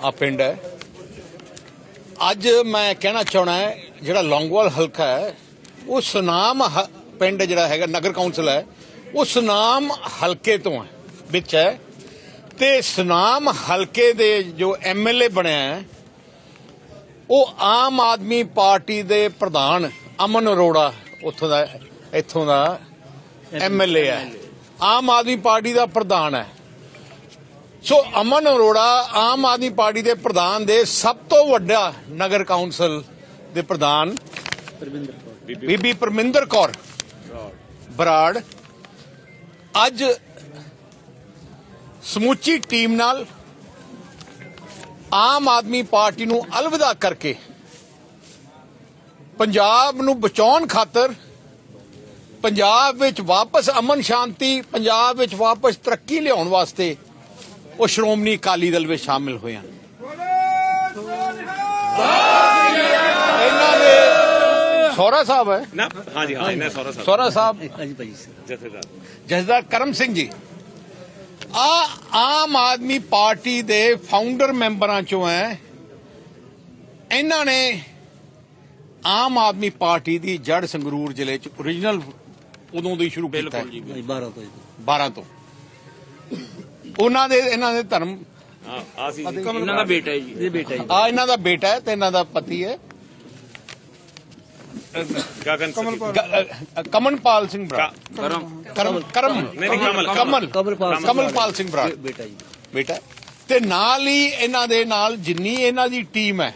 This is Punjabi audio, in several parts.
ਆ ਪਿੰਡ ਹੈ। ਅੱਜ ਮੈਂ ਕਹਿਣਾ ਚਾਹਣਾ ਹੈ ਜਿਹੜਾ ਲੌਂਗੋਵਾਲ ਹਲਕਾ ਹੈ ਉਹ ਸੁਨਾਮ ਪਿੰਡ ਜਿਹੜਾ ਹੈਗਾ ਨਗਰ ਕੌਂਸਲ ਹੈ ਉਹ ਸੁਨਾਮ ਹਲਕੇ ਤੋਂ ਹੈ ਵਿੱਚ ਹੈ। ਤੇ ਸੁਨਾਮ ਹਲਕੇ ਦੇ ਜੋ ਐਮਐਲਏ ਬਣਿਆ ਹੈ ਉਹ ਆਮ ਆਦਮੀ ਪਾਰਟੀ ਦੇ ਪ੍ਰਧਾਨ ਅਮਨ ਅਰੋੜਾ ਉੱਥੋਂ ਦਾ ਇੱਥੋਂ ਦਾ ਐਮਐਲਏ ਹੈ। ਆਮ ਆਦਮੀ ਪਾਰਟੀ ਦਾ ਪ੍ਰਧਾਨ ਹੈ। ਸੋ ਅਮਨ ਅਰੋੜਾ ਆਮ ਆਦਮੀ ਪਾਰਟੀ ਦੇ ਪ੍ਰਧਾਨ ਦੇ ਸਭ ਤੋਂ ਵੱਡਾ ਨਗਰ ਕੌਂਸਲ ਦੇ ਪ੍ਰਧਾਨ ਬੀਬੀ ਪਰਮਿੰਦਰ ਕੌਰ ਬਰਾੜ। ਅੱਜ ਸਮੁੱਚੀ ਟੀਮ ਨਾਲ ਆਮ ਆਦਮੀ ਪਾਰਟੀ ਨੂੰ ਅਲਵਿਦਾ ਕਰਕੇ ਪੰਜਾਬ ਨੂੰ ਬਚਾਉਣ ਖਾਤਰ ਪੰਜਾਬ ਵਿੱਚ ਵਾਪਸ ਅਮਨ ਸ਼ਾਂਤੀ, ਪੰਜਾਬ ਵਿੱਚ ਵਾਪਸ ਤਰੱਕੀ ਲਿਆਉਣ ਵਾਸਤੇ ਉਹ ਸ਼੍ਰੋਮਣੀ ਅਕਾਲੀ ਦਲ ਵਿੱਚ ਸ਼ਾਮਿਲ ਹੋਏ ਹਨ ਇਹਨਾਂ ਦੇ ਸੋਹਰਾ ਸਾਹਿਬ ਹੈ। ਨਾ ਹਾਂਜੀ ਹਾਂ ਇਹਨਾਂ ਸੋਹਰਾ ਸਾਹਿਬ। ਸੋਹਰਾ ਸਾਹਿਬ। ਹਾਂਜੀ ਭਾਈ ਜਥੇਦਾਰ। ਜਸਦਾਰ ਕਰਮ ਸਿੰਘ ਜੀ। ਆ ਆਮ ਆਦਮੀ ਪਾਰਟੀ ਦੇ ਫਾਊਂਡਰ ਮੈਂਬਰਾਂ ਚੋਂ ਹੈ। ਇਹਨਾਂ ਨੇ ਆਮ ਆਦਮੀ ਪਾਰਟੀ ਦੀ ਜੜ ਸੰਗਰੂਰ ਜ਼ਿਲ੍ਹੇ ਚ origignal ਉਦੋਂ ਦੀ ਸ਼ੁਰੂ ਕੀਤਾ ਬਿਲਕੁਲ ਜੀ ਭਾਈ 12 ਤੋਂ 12 ਤੋਂ। ਉਹਨਾਂ ਦੇ ਇਹਨਾਂ ਦੇ ਧਰਮ। ਆ ਸੀ ਜੀ। ਇਹਨਾਂ ਦਾ ਬੇਟਾ ਹੈ ਜੀ। ਇਹ ਬੇਟਾ ਜੀ ਆ ਇਹਨਾਂ ਦਾ ਬੇਟਾ ਹੈ ਤੇ ਇਹਨਾਂ ਦਾ ਪਤੀ ਹੈ। ਗਗਨ ਗ- ਕਮਨਪਾਲ ਸਿੰਘ ਬਰਾ ਕਰਮ। ਕਰਮ ਕਰਮ। ਨਹੀਂ, ਨਹੀਂ, ਕਮਲ, ਕਮਲ। ਕਮਲਪਾਲ ਸਿੰਘ ਕਮਲਪਾਲ ਸਿੰਘ ਬਰਾੜ ਬੇ- ਬੇਟਾ ਜੀ ਬੇਟਾ ਤੇ ਨਾਲ ਹੀ ਇਹਨਾਂ ਦੇ ਨਾਲ ਜਿੰਨੀ ਇਹਨਾਂ ਦੀ ਟੀਮ ਹੈ।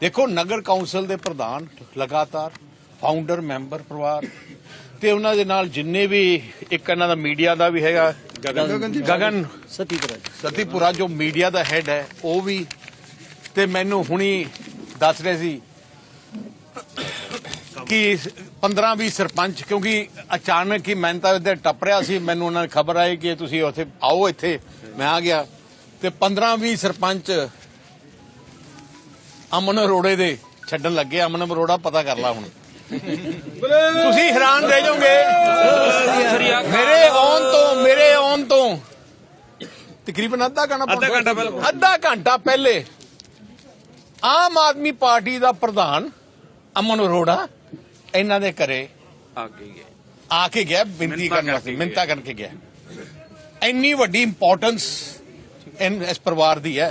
ਦੇਖੋ ਨਗਰ ਕੌਂਸਲ ਦੇ ਪ੍ਰਧਾਨ ਲਗਾਤਾਰ ਫਾਊਂਡਰ ਮੈਂਬਰ ਪਰਿਵਾਰ। ਤੇ ਉਹਨਾਂ ਦੇ ਨਾਲ ਜਿੰਨੇ ਵੀ ਇੱਕ ਇਹਨਾਂ ਦਾ ਮੀਡੀਆ ਦਾ ਵੀ ਹੈਗਾ ਗਗਨ ਗਗਨ ਸਤੀਪੁਰਾ ਜੀ। ਸਤੀਪੁਰਾ ਜੋ ਮੀਡੀਆ ਦਾ ਹੈਡ ਹੈ ਉਹ ਵੀ ਤੇ ਮੈਨੂੰ ਹੁਣੀ ਦੱਸ ਰਹੇ ਸੀ ਕਿ 15 20 ਸਰਪੰਚ ਕਿਉਂਕਿ ਅਚਾਨਕ ਹੀ ਮੈਂ ਤਾਂ ਇੱਧਰ ਟੱਪ ਰਿਹਾ ਸੀ ਮੈਨੂੰ ਉਹਨਾਂ ਨੇ ਖਬਰ ਆਈ ਕਿ ਤੁਸੀਂ ਉੱਥੇ ਆਓ ਇੱਥੇ ਮੈਂ ਆ ਗਿਆ। ਤੇ 15 20 ਸਰਪੰਚ ਅਮਨ ਅਰੋੜੇ ਦੇ ਛੱਡਣ ਲੱਗੇ ਅਮਨ ਅਰੋੜਾ ਪਤਾ ਕਰ ਲਾ ਹੁਣ। ਤੁਸੀਂ ਹੈਰਾਨ ਰਹਿ ਜਾਓਗੇ। ਮੇਰੇ ਆਉਣ ਤੋਂ ਮੇਰੇ ਆਉਣ ਤੋਂ ਤਕਰੀਬਨ ਅੱਧਾ ਘੰਟਾ ਅੱਧਾ ਘੰਟਾ ਪਹਿਲਾਂ। ਅੱਧਾ ਘੰਟਾ ਪਹਿਲੇ ਆਮ ਆਦਮੀ ਪਾਰਟੀ ਦਾ ਪ੍ਰਧਾਨ ਅਮਨ ਅਰੋੜਾ ਇਹਨਾਂ ਦੇ ਘਰੇ ਅੱਗੇ ਗਏ ਆ ਕੇ ਗਿਆ ਬੇਨਤੀ ਕਰਨ ਵਾਸਤੇ ਮਿੰਤਾ ਕਰਕੇ ਗਿਆ। ਇੰਨੀ ਵੱਡੀ ਇੰਪੋਰਟੈਂਸ ਇਸ ਪਰਿਵਾਰ ਦੀ ਹੈ।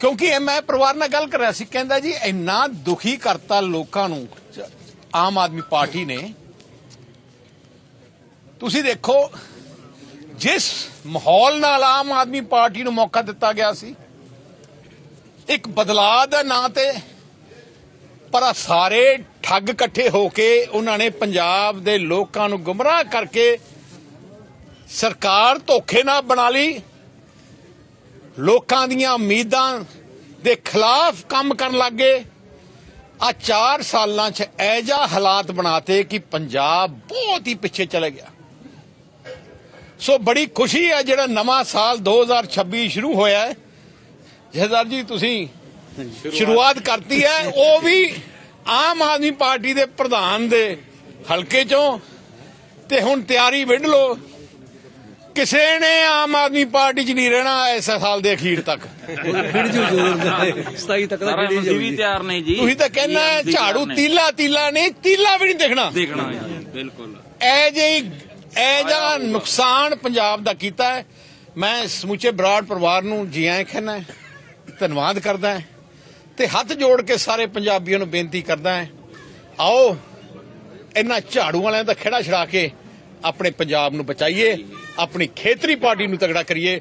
ਕਿਉਂਕਿ ਮੈਂ ਪਰਿਵਾਰ ਨਾਲ ਗੱਲ ਕਰ ਰਿਹਾ ਸੀ ਕਹਿੰਦਾ ਜੀ ਇੰਨਾ ਦੁਖੀ ਕਰਤਾ ਲੋਕਾਂ ਨੂੰ ਆਮ ਆਦਮੀ ਪਾਰਟੀ ਨੇ। ਤੁਸੀਂ ਦੇਖੋ ਜਿਸ ਮਾਹੌਲ ਨਾਲ ਆਮ ਆਦਮੀ ਪਾਰਟੀ ਨੂੰ ਮੌਕਾ ਦਿੱਤਾ ਗਿਆ ਸੀ, ਇੱਕ ਬਦਲਾਅ ਦਾ ਨਾਂ ਤੇ ਪਰ ਸਾਰੇ ਠੱਗ ਇਕੱਠੇ ਹੋ ਕੇ ਉਹਨਾਂ ਨੇ ਪੰਜਾਬ ਦੇ ਲੋਕਾਂ ਨੂੰ ਗੁੰਮਰਾਹ ਕਰਕੇ ਸਰਕਾਰ ਧੋਖੇ ਨਾਲ ਬਣਾ ਲਈ। ਲੋਕਾਂ ਦੀਆਂ ਉਮੀਦਾਂ ਦੇ ਖਿਲਾਫ ਕੰਮ ਕਰਨ ਲੱਗੇ ਆ 4 ਸਾਲਾਂ 'ਚ ਐਜਾ ਹਾਲਾਤ ਬਣਾਤੇ ਕਿ ਪੰਜਾਬ ਬਹੁਤ ਹੀ ਪਿੱਛੇ ਚਲੇ ਗਿਆ। ਸੋ ਬੜੀ ਖੁਸ਼ੀ ਹੈ ਜਿਹੜਾ ਨਵਾਂ ਸਾਲ 2026 ਸ਼ੁਰੂ ਹੋਇਆ ਹੈ। ਜਹਦਾਰ ਜੀ ਤੁਸੀਂ ਸ਼ੁਰੂਆਤ ਕਰਤੀ ਹੈ। ਉਹ ਵੀ ਆਮ ਆਦਮੀ ਪਾਰਟੀ ਦੇ ਪ੍ਰਧਾਨ ਦੇ ਹਲਕੇ ਚੋਂ। ਤੇ ਹੁਣ ਤਿਆਰੀ ਵਿੱਢ ਲਓ। ਕਿਸੇ ਨੇ ਆਮ ਆਦਮੀ ਪਾਰਟੀ 'ਚ ਨਹੀਂ ਰਹਿਣਾ ਇਸ ਸਾਲ ਦੇ ਅਖੀਰ ਤੱਕ। ਫਿਰ ਜੂ ਜੋਰ 27 ਤੱਕ ਦਾ ਕਿਹੜੀ ਅਸੀਂ ਵੀ ਤਿਆਰ ਨਹੀਂ ਜੀ। ਤੁਸੀਂ ਤਾਂ ਕਹਿੰਦਾ ਝਾੜੂ। ਤੀਲਾ ਤੀਲਾ ਨਹੀਂ ਤੀਲਾ ਵੀ ਨਹੀਂ ਦੇਖਣਾ। ਦੇਖਣਾ ਬਿਲਕੁਲ। ਐ ਜਿਹੀ ਇਹ ਜਿਹੜਾ ਨੁਕਸਾਨ ਪੰਜਾਬ ਦਾ ਕੀਤਾ ਹੈ, ਮੈਂ ਸਮੁੱਚੇ ਬਰਾੜ ਪਰਿਵਾਰ ਨੂੰ ਜੀ ਆਇਆਂ ਕਹਿੰਦਾ ਧੰਨਵਾਦ ਕਰਦਾ ਹਾਂ ਤੇ ਹੱਥ ਜੋੜ ਕੇ ਸਾਰੇ ਪੰਜਾਬੀਆਂ ਨੂੰ ਬੇਨਤੀ ਕਰਦਾ ਆਓ ਇਹਨਾਂ ਝਾੜੂ ਵਾਲਿਆਂ ਦਾ ਖੇੜਾ ਛੜਾ ਕੇ ਆਪਣੇ ਪੰਜਾਬ ਨੂੰ ਬਚਾਈਏ, ਆਪਣੀ ਖੇਤਰੀ ਪਾਰਟੀ ਨੂੰ ਤਗੜਾ ਕਰੀਏ।